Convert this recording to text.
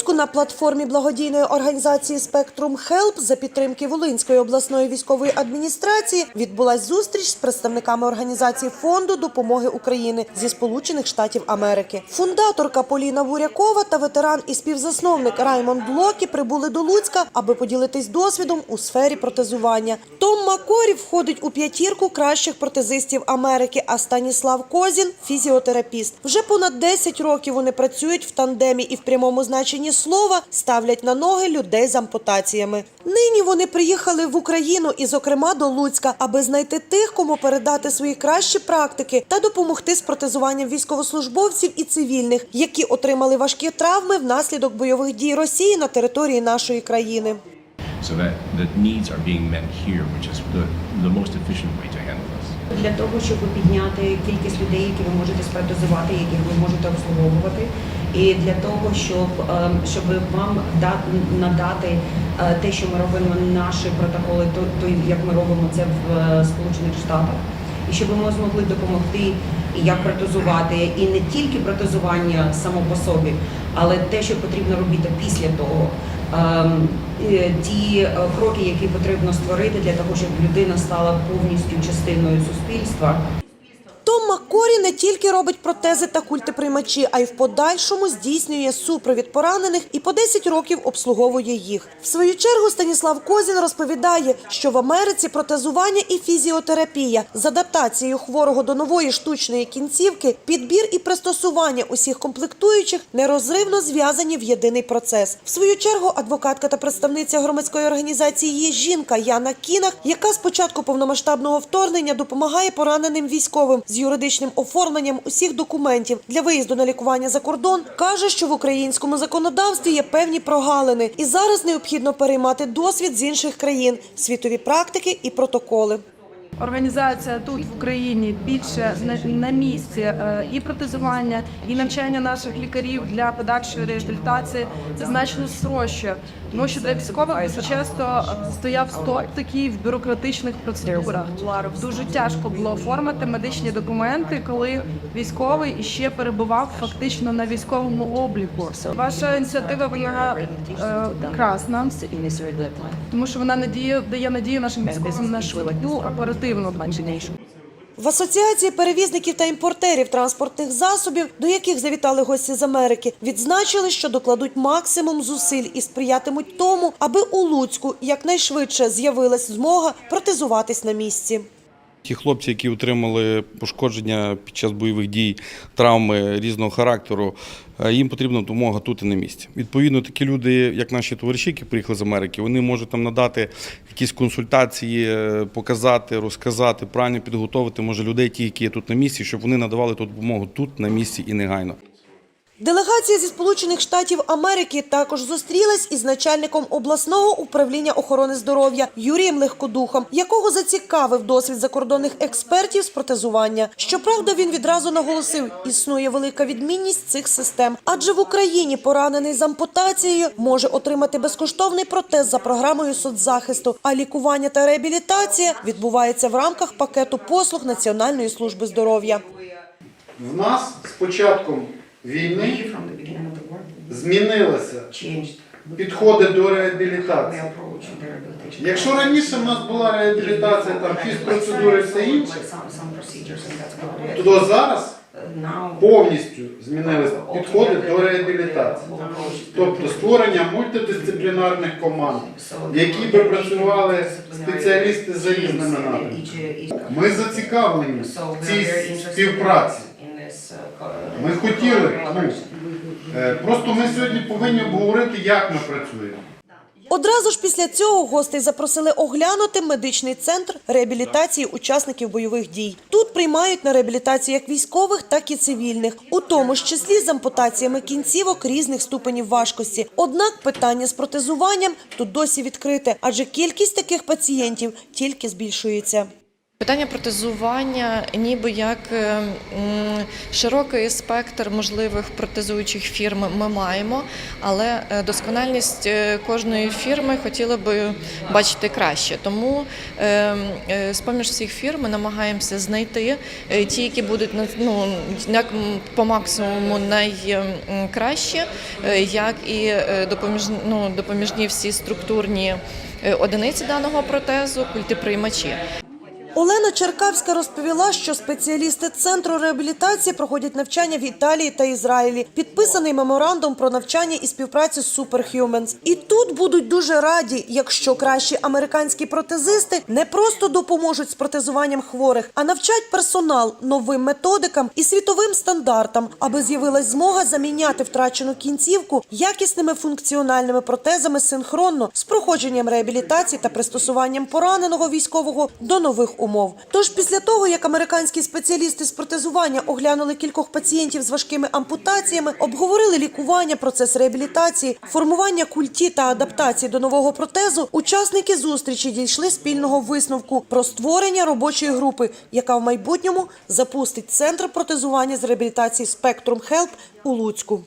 Луцьку на платформі благодійної організації Спектрум Хелп за підтримки Волинської обласної військової адміністрації відбулась зустріч з представниками організації фонду допомоги України зі Сполучених Штатів Америки. Фундаторка Поліна Бурякова та ветеран і співзасновник Раймонд Локі прибули до Луцька, аби поділитись досвідом у сфері протезування. Том Макорі входить у п'ятірку кращих протезистів Америки, а Станіслав Козін фізіотерапіст. Вже понад 10 років вони працюють в тандемі і в прямому значенні слова ставлять на ноги людей з ампутаціями. Нині вони приїхали в Україну і, зокрема, до Луцька, аби знайти тих, кому передати свої кращі практики та допомогти з протезуванням військовослужбовців і цивільних, які отримали важкі травми внаслідок бойових дій Росії на території нашої країни. So that, that needs are being met here, which is the, the most efficient way to handle this. для того, щоб підняти кількість людей, які ви можете спротезувати, яких ви можете обслуговувати, і для того, щоб, е, щоб вам да- надати е, те, що ми робимо, наші протоколи, то, то як ми робимо це в е, Сполучених Штатах, і щоб ми змогли допомогти як протезувати, і не тільки протезування само по собі, але те, що потрібно робити після того. Е, Ті е, кроки, які потрібно створити для того, щоб людина стала повністю частиною суспільства. Маккорі не тільки робить протези та культиприймачі, а й в подальшому здійснює супровід поранених і по 10 років обслуговує їх. В свою чергу Станіслав Козін розповідає, що в Америці протезування і фізіотерапія з адаптацією хворого до нової штучної кінцівки, підбір і пристосування усіх комплектуючих нерозривно зв'язані в єдиний процес. В свою чергу адвокатка та представниця громадської організації є жінка Яна Кінах, яка з початку повномасштабного вторгнення допомагає пораненим військовим з юридичним оформленням усіх документів для виїзду на лікування за кордон, каже, що в українському законодавстві є певні прогалини, і зараз необхідно переймати досвід з інших країн, світові практики і протоколи. Організація тут в Україні більше на, на місці е, і протезування, і навчання наших лікарів для подальшої реабілітації це значно спрощує. Тому що для військових дуже часто стояв стоп такий в бюрократичних процедурах. Дуже тяжко було оформити медичні документи, коли військовий іще перебував фактично на військовому обліку. Ваша ініціатива вона е, прекрасна, тому що вона надію дає надію нашим військовим на швидку оперативну допомогу. В асоціації перевізників та імпортерів транспортних засобів, до яких завітали гості з Америки, відзначили, що докладуть максимум зусиль і сприятимуть тому, аби у Луцьку якнайшвидше з'явилась змога протезуватись на місці. Ті хлопці, які отримали пошкодження під час бойових дій, травми різного характеру, е, їм потрібна допомога тут і на місці. Відповідно, такі люди, як наші товариші, які приїхали з Америки, вони можуть там надати якісь консультації, е, показати, розказати, правильно підготовити може людей, ті, які є тут на місці, щоб вони надавали ту допомогу тут на місці і негайно. Делегація зі Сполучених Штатів Америки також зустрілась із начальником обласного управління охорони здоров'я Юрієм Легкодухом, якого зацікавив досвід закордонних експертів з протезування. Щоправда, він відразу наголосив, існує велика відмінність цих систем, адже в Україні поранений з ампутацією може отримати безкоштовний протез за програмою соцзахисту, а лікування та реабілітація відбувається в рамках пакету послуг Національної служби здоров'я. В нас з початком війни змінилися підходи до реабілітації. Якщо раніше в нас була реабілітація, там фізпроцедури і все інше, то зараз Uh, повністю змінилися підходи до реабілітації. Тобто створення мультидисциплінарних команд, які би працювали спеціалісти за різними напрямками. Ми зацікавлені в цій співпраці. Ми хотіли, ну, Е, Просто ми сьогодні повинні обговорити, як ми працюємо. Одразу ж після цього гостей запросили оглянути медичний центр реабілітації учасників бойових дій. Тут приймають на реабілітацію як військових, так і цивільних, у тому ж числі з ампутаціями кінцівок різних ступенів важкості. Однак питання з протезуванням тут досі відкрите, адже кількість таких пацієнтів тільки збільшується. Питання протезування, ніби як е, широкий спектр можливих протезуючих фірм ми маємо, але е, доскональність е, кожної фірми хотіли би бачити краще. Тому з поміж всіх фірм ми намагаємося знайти ті, які будуть на- ну, як по максимуму найкраще, як і е, допоміж, ну, допоміжні всі структурні одиниці даного протезу, культиприймачі. Олена Черкавська розповіла, що спеціалісти центру реабілітації проходять навчання в Італії та Ізраїлі. Підписаний меморандум про навчання і співпрацю з Superhumans. І тут будуть дуже раді, якщо кращі американські протезисти не просто допоможуть з протезуванням хворих, а навчать персонал новим методикам і світовим стандартам, аби з'явилась змога заміняти втрачену кінцівку якісними функціональними протезами синхронно з проходженням реабілітації та пристосуванням пораненого військового до нових умов. Тож після того, як американські спеціалісти з протезування оглянули кількох пацієнтів з важкими ампутаціями, обговорили лікування, процес реабілітації, формування культі та адаптації до нового протезу, учасники зустрічі дійшли спільного висновку про створення робочої групи, яка в майбутньому запустить центр протезування з реабілітації Spectrum Help у Луцьку.